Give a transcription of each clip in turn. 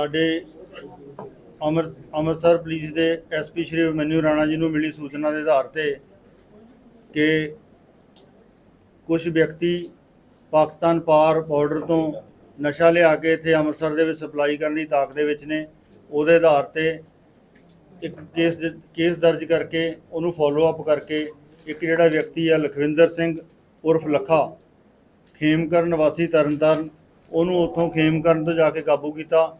ਸਾਡੇ ਅੰਮ੍ਰਿਤ ਅੰਮ੍ਰਿਤਸਰ ਪੁਲਿਸ ਦੇ ਐਸਪੀ ਸ਼੍ਰੀ ਅਭਿਮਨਿਊ ਰਾਣਾ ਜੀ ਨੂੰ ਮਿਲੀ ਸੂਚਨਾ ਦੇ ਆਧਾਰ ਤੇ ਕਿ ਕੁਝ ਵਿਅਕਤੀ ਪਾਕਿਸਤਾਨ ਪਾਰ ਬਾਰਡਰ ਤੋਂ ਨਸ਼ਾ ਲਿਆ ਕੇ ਇੱਥੇ ਅੰਮ੍ਰਿਤਸਰ ਦੇ ਵਿੱਚ ਸਪਲਾਈ ਕਰਨ ਦੀ ਤਾਕ ਦੇ ਵਿੱਚ ਨੇ। ਉਹਦੇ ਆਧਾਰ ਤੇ ਇੱਕ ਕੇਸ ਕੇਸ ਦਰਜ ਕਰਕੇ ਉਹਨੂੰ ਫੋਲੋ ਅਪ ਕਰਕੇ ਇੱਕ ਜਿਹੜਾ ਵਿਅਕਤੀ ਆ ਲਖਵਿੰਦਰ ਸਿੰਘ ਉਰਫ ਲੱਖਾ ਖੇਮਕਰਨ ਵਾਸੀ ਤਰਨਤਾਰਨ, ਉਹਨੂੰ ਉੱਥੋਂ ਖੇਮਕਰਨ ਤੋਂ ਜਾ ਕੇ ਕਾਬੂ ਕੀਤਾ।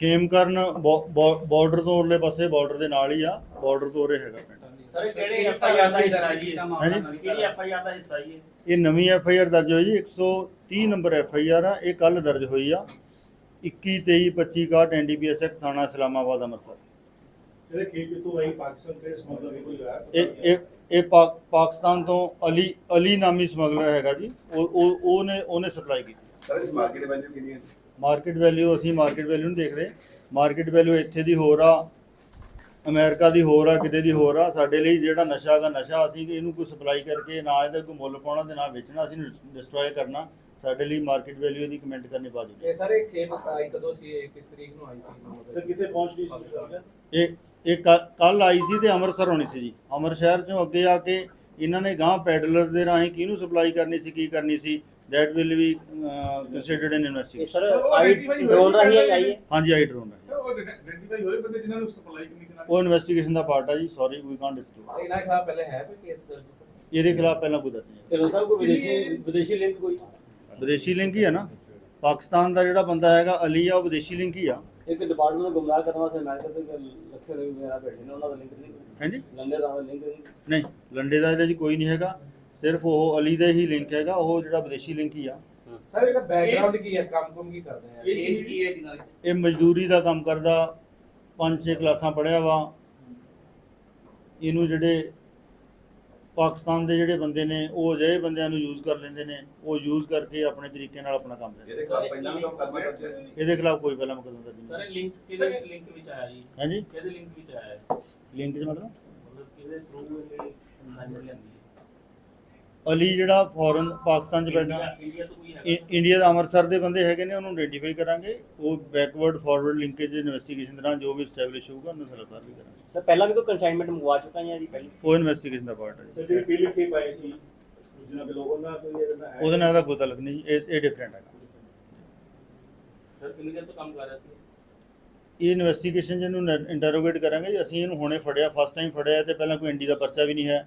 ਖੇਮਕਰਨ ਬਾਰਡਰ ਤੋਂ ਉਰਲੇ ਪਾਸੇ ਬਾਰਡਰ ਦੇ ਨਾਲ ਹੀ ਆ ਬਾਰਡਰ ਤੋਂ ਉਰੇ ਹੈਗਾ ਪਿੰਡ। ਸਰ ਇਹ ਕਿਹੜੇ ਐਫ ਆਈ ਆਰ ਦਾ ਹਿੱਸਾ ਜੀ। ਕਿਹੜੀ ਐਫ ਆਈ ਆਰ ਦਾ ਹਿੱਸਾ ਜੀ? ਇਹ? ਨਵੀਂ ਐਫ ਆਈ ਆਰ ਦਰਜ ਹੋਈ ਜੀ 130 ਨੰਬਰ ਐਫ ਆਈ ਆਰ ਆ ਇਹ ਕੱਲ ਦਰਜ ਹੋਈ ਆ। 21 23 25 61 ਐਨਡੀਪੀਐਸ ਐਕਟ ਥਾਣਾ ਇਸਲਾਮਾਬਾਦ ਅੰਮ੍ਰਿਤਸਰ। ਜਿਹੜੇ ਖੇਤ ਤੋਂ ਆਈ? ਪਾਕਿਸਤਾਨ ਕਿਹੜੇ ਸਮਗਲਰ ਕੋਈ ਹੋਇਆ? ਇਹ ਇਹ ਇਹ ਪਾਕ- ਪਾਕਿਸਤਾਨ ਤੋਂ ਅਲੀ ਅਲੀ ਨਾਮੀ ਸਮਗਲਰ ਹੈਗਾ ਜੀ। ਉਹ ਉਹ ਉਹਨੇ ਉਹਨੇ ਸਪਲਾਈ ਕੀਤੀ। ਸਰ ਇਸ ਮਾਰਕੀਟ ਵੈਲਿਊ ਕਿੰਨੀ ਹੈ ਮਾਰਕੀਟ ਵੈਲਿਊ ਅਸੀਂ ਮਾਰਕੀਟ ਵੈਲਿਊ ਨਹੀਂ ਦੇਖਦੇ। ਮਾਰਕੀਟ ਵੈਲਿਊ ਇੱਥੇ ਦੀ ਹੋਰ ਆ ਅਮਰੀਕਾ ਦੀ ਹੋਰ ਆ ਕਿਤੇ ਦੀ ਹੋਰ ਆ। ਸਾਡੇ ਲਈ ਜਿਹੜਾ ਨਸ਼ਾ ਹੈਗਾ ਨਸ਼ਾ ਅਸੀਂ ਕਿ ਇਹਨੂੰ ਕੋਈ ਸਪਲਾਈ ਕਰਕੇ ਨਾ ਇਹਦਾ ਕੋਈ ਮੁੱਲ ਪਾਉਣਾ ਤੇ ਨਾ ਵੇਚਣਾ ਅਸੀਂ ਡਿਸਟਰੋਏ ਕਰਨਾ ਸਾਡੇ ਲਈ ਮਾਰਕੀਟ ਵੈਲਿਊ ਦੀ ਕਮੈਂਟ ਕਰਨੀ ਹੈ ਇਹ ਸਾਰੇ ਖੇਪ ਆਈ ਕਦੋਂ ਸੀ ਇਹ ਕਿਸ ਤਰੀਕ ਨੂੰ ਆਈ ਸੀ। ਸਰ ਕਿੱਥੇ ਪਹੁੰਚ ਗਈ ਸੀ ਇਹ ਇਹ ਕੱਲ ਆਈ ਸੀ ਤੇ ਅੰਮ੍ਰਿਤਸਰ ਹੋਣੀ ਸੀ ਜੀ। ਅੰਮ੍ਰਿਤ ਸ਼ਹਿਰ ਚੋਂ ਅੱਗੇ ਆ ਕੇ ਇਹਨਾਂ ਨੇ ਗਾਂ ਪੈਡਲਰਸ ਦੇ ਰਾਹੀਂ ਕਿਹਨੂੰ ਸਪਲਾਈ ਕਰਨੀ ਸੀ ਕੀ ਕਰਨੀ ਸੀ? That will be considered in ਇਹ ਇਨਵੈਸਟੀਗੇਸ਼ਨ ਸਰ ਆਈ ਡਰੋਨ ਰਾਹੀਂ ਆਈ ਹੈ ਹਾਂਜੀ ਆਈ ਡਰੋਨ ਹੈ। ਉਹ ਆਇਡੈਂਟੀਫਾਈ ਹੋਏ ਬੰਦੇ ਜਿਨ੍ਹਾਂ ਨੂੰ ਸਪਲਾਈ ਕਰਨੀ ਸੀ ਉਹ ਇਨਵੈਸਟੀਗੇਸ਼ਨ ਦਾ ਪਾਰਟ ਆ ਜੀ ਸੌਰੀ ਵੀ ਕਾਂਟ ਡਿਸਕਲੋਜ਼ ਇਹਨਾਂ ਖਿਲਾਫ ਪਹਿਲੇ ਹੈ ਕੋਈ ਕੇਸ ਦਰਜ ਸਰ? ਇਹਦੇ ਖਿਲਾਫ ਪਹਿਲਾਂ ਕੋਈ ਦਰਜ ਨਹੀਂ ਢਿੱਲੋਂ ਸਾਹਿਬ ਕੋਈ ਵਿਦੇਸ਼ੀ ਵਿਦੇਸ਼ੀ ਲਿੰਕ ਕੋਈ? ਵਿਦੇਸ਼ੀ ਲਿੰਕ ਹੀ ਹੈ ਨਾ। ਪਾਕਿਸਤਾਨ ਦਾ ਜਿਹੜਾ ਬੰਦਾ ਹੈਗਾ ਅਲੀ ਆ ਉਹ ਵਿਦੇਸ਼ੀ ਲਿੰਕ ਹੀ ਆ। ਇੱਕ ਡਿਪਾਰਟਮੈਂਟ ਨੂੰ ਗੁੰਮਰਾਹ ਕਰਨ ਵਾਸਤੇ ਅਮਰੀਕਾ ਤੇ ਲੱਖੇ ਮੇਰਾ ਬੈਠੇ ਨੇ ਉਹਨਾਂ ਦਾ ਲਿੰਕ ਨਹੀਂ। ਹਾਂਜੀ? ਲੰਡੇ ਦਾ ਲਿੰਕ ਨਹੀਂ। ਨਹੀਂ ਲੰਡੇ ਦਾ ਇਹਦੇ 'ਚ ਕੋਈ ਨਹੀਂ ਹੈਗਾ। ਸਿਰਫ ਉਹ ਅਲੀ ਦਾ ਹੀ ਲਿੰਕ ਹੈਗਾ ਉਹ ਜਿਹੜਾ ਵਿਦੇਸ਼ੀ ਲਿੰਕ ਹੀ ਆ। ਸਰ ਇਹਦਾ ਬੈਕਗ੍ਰਾਉਂਡ ਕੀ ਹੈ? ਕੰਮ ਕੁਮ ਕੀ ਕਰਦੇ ਆ? ਏਜ ਕੀ ਹੈ ਇਹਨਾਂ ਦੀ ਇਹ ਮਜ਼ਦੂਰੀ ਦਾ ਕੰਮ ਕਰਦਾ ਪੰਜ ਛੇ ਕਲਾਸਾਂ ਪੜ੍ਹਿਆ ਵਾ। ਇਹਨੂੰ ਜਿਹੜੇ ਪਾਕਿਸਤਾਨ ਦੇ ਜਿਹੜੇ ਬੰਦੇ ਨੇ ਉਹ ਅਜਿਹੇ ਬੰਦਿਆਂ ਨੂੰ ਯੂਜ਼ ਕਰ ਲੈਂਦੇ ਨੇ ਉਹ ਯੂਜ਼ ਕਰਕੇ ਆਪਣੇ ਤਰੀਕੇ ਨਾਲ ਆਪਣਾ ਕੰਮ ਕਰਦੇ ਇਹਦੇ ਖਿਲਾਫ ਇਹਦੇ ਕੋਈ ਪਹਿਲਾਂ ਮੁਕੱਦਮਾ ਦਰਜ ਸਰ ਨਹੀਂ ਇਹ ਲਿੰਕ ਕਿਹਦੇ ਵਿੱਚ ਲਿੰਕ ਵਿੱਚ ਆਇਆ ਜੀ? ਹਾਂਜੀ? ਕਿਹਦੇ ਲਿੰਕ ਵਿੱਚ ਆਇਆ ਹੈ ਲਿੰਕ 'ਚ ਮਤਲਬ? ਮਤਲਬ ਕਿਹਦੇ ਥਰੂ ਇਹ ਕੰਸਾਈਨਮੈਂਟ ਲੈਂਦੀ ਅਲੀ ਜਿਹੜਾ ਫੋਰਨ ਪਾਕਿਸਤਾਨ 'ਚ ਬੈਠਾ ਇ- ਇੰਡੀਆ ਦਾ ਅੰਮ੍ਰਿਤਸਰ ਦੇ ਬੰਦੇ ਹੈਗੇ ਨੇ ਉਹਨੂੰ ਆਇਡੈਂਟੀਫਾਈ ਕਰਾਂਗੇ। ਉਹ ਬੈਕਵਰਡ ਫਾਰਵਰਡ ਲਿੰਕੇਜ ਇਨਵੈਸਟੀਗੇਸ਼ਨ ਦੌਰਾਨ ਜੋ ਵੀ ਸਟੈਬਲਿਸ਼ ਹੋਊਗਾ ਉਹਨੂੰ ਸਰਕਾਰ ਵੀ ਕਰਾਂਗੇ। ਸਰ ਪਹਿਲਾਂ ਵੀ ਕੋਈ ਕਨਸਾਈਨਮੈਂਟ ਮੰਗਵਾ ਚੁੱਕਾ ਹੈ ਜੀ ਪਹਿਲਾਂ? ਉਹ ਇਨਵੈਸਟੀਗੇਸ਼ਨ ਦਾ ਪਾਰਟ ਹੈ ਸਰ ਜੀ। ਜਿਹੜੀ ਪੀਲੀ ਖੇਪ ਆਈ ਸੀ ਉਸ ਦਿਨਾਂ ਪਹਿਲਾਂ ਉਹਨਾਂ ਕੋਈ ਇਹਦਾ ਹੈ ਉਹਦੇ ਨਾਲ ਦਾ ਕੋਈ ਤਾਲੁਕ ਨਹੀਂ ਜੀ, ਇਹ ਇਹ ਡਿਫਰੈਂਟ ਹੈਗਾ। ਸਰ ਕਿੰਨੀ ਦੇਰ ਤੋਂ ਕੰਮ ਕਰ ਰਿਹਾ ਸੀ? ਇਹ ਇਨਵੈਸਟੀਗੇਸ਼ਨ ਜਿਹਨੂੰ ਇੰਟਰੋਗੇਟ ਕਰਾਂਗੇ ਜੀ। ਅਸੀਂ ਇਹਨੂੰ ਹੁਣੇ ਫੜਿਆ ਫਸਟ ਟਾਈਮ ਫੜਿਆ ਤੇ ਪਹਿਲਾਂ ਕੋਈ ਐਨਡੀ ਦਾ ਪਰਚਾ ਵੀ ਨਹੀਂ ਹੈ।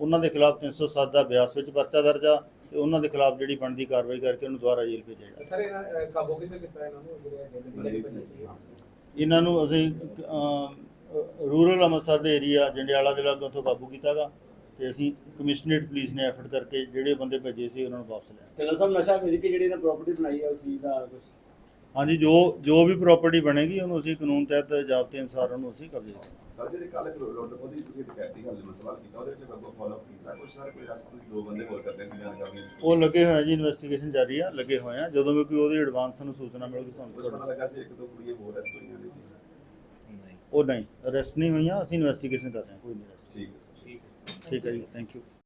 ਉਹਨਾਂ ਦੇ ਖਿਲਾਫ 307 ਦਾ ਬਿਆਸ ਵਿੱਚ ਪਰਚਾ ਦਰਜ ਆ ਤੇ ਉਹਨਾਂ ਦੇ ਖਿਲਾਫ ਜਿਹੜੀ ਬਣਦੀ ਕਾਰਵਾਈ ਕਰਕੇ ਉਹਨੂੰ ਦੁਬਾਰਾ ਜੇਲ੍ਹ ਭੇਜਿਆ ਜਾਏਗਾ ਸਰ ਇਹਨਾਂ ਕਾਬੂ ਕਿਤੇ ਕੀਤਾ ਇਹਨਾਂ ਨੂੰ? ਇਹਨਾਂ ਨੂੰ ਅਸੀਂ ਰੂਰਲ ਅੰਮ੍ਰਿਤਸਰ ਦੇ ਏਰੀਆ ਜੰਡਿਆਲਾ ਦੇ ਲਾਗੇ ਉੱਥੋਂ ਕਾਬੂ ਕੀਤਾਗਾ ਤੇ ਅਸੀਂ ਕਮਿਸ਼ਨਰੇਟ ਪੁਲਿਸ ਨੇ ਐਫਰਟ ਕਰਕੇ ਜਿਹੜੇ ਬੰਦੇ ਭੇਜੇ ਸੀ ਉਹਨਾਂ ਨੂੰ ਵਾਪਸ ਲਿਆ। ਢਿੱਲੋਂ ਸਾਹਿਬ ਨਸ਼ਾ ਫਿਜ਼ੀਕੀ ਜਿਹੜੀ ਇਹਨਾਂ ਪ੍ਰਾਪਰਟੀ ਬਣਾਈ ਹੈ ਉਸ ਚੀਜ਼ ਦਾ ਕੁਝ ਹਾਂਜੀ ਜੋ ਜੋ ਵੀ ਪ੍ਰਾਪਰਟੀ ਬਣੇਗੀ ਉਹਨੂੰ ਅਸੀਂ ਕਾਨੂੰਨ ਤਹਿਤ ਜ਼ਾਬਤੇ ਅਨੁਸਾਰ ਉਹਨੂੰ ਅਸੀਂ ਕਬਜ਼ੇ ਕਰਾਂਗੇ ਸਰ ਜਿਹੜੇ ਕੱਲ ਲੁੱਟ ਉਹਦੀ ਤੁਸੀਂ ਡਕੈਤੀ ਹਾਲੇ ਮਸਲਾ ਕੀਤਾ ਉਹਦੇ ਵਿੱਚ ਬੱਬਾ ਫਾਲੋ ਕੀਤਾ। ਕੁਝ ਸਰ ਕੋਈ ਰਸਤੇ ਤੁਸੀਂ ਦੋ ਬੰਦੇ ਹੋਰ ਕਰਦੇ ਸੀ ਬਿਆਨ ਕਰਨੀ ਸੀ ਉਹ ਲੱਗੇ ਹੋਏ ਆ ਜੀ ਇਨਵੈਸਟੀਗੇਸ਼ਨ ਜਾਰੀ ਆ ਲੱਗੇ ਹੋਏ ਆ। ਜਦੋਂ ਵੀ ਕੋਈ ਉਹਦੀ ਐਡਵਾਂਸ ਸਾਨੂੰ ਸੂਚਨਾ ਮਿਲੂਗੀ ਤੁਹਾਨੂੰ ਪਤਾ ਲੱਗਾ ਸੀ ਇੱਕ ਦੋ ਕੁੜੀਆਂ ਹੋਰ ਰੈਸਟ ਹੋਈਆਂ ਨੇ ਜੀ? ਉਹ ਨਹੀਂ ਅਰੈਸਟ ਨਹੀਂ ਹੋਈਆਂ ਅਸੀਂ ਇਨਵੈਸਟੀਗੇਸ਼ਨ ਕਰ ਰਹੇ ਹਾਂ ਕੋਈ ਨਹੀਂ। ਠੀਕ ਹੈ ਸਰ। ਠੀਕ ਹੈ। ਜੀ ਥੈਂਕ ਯੂ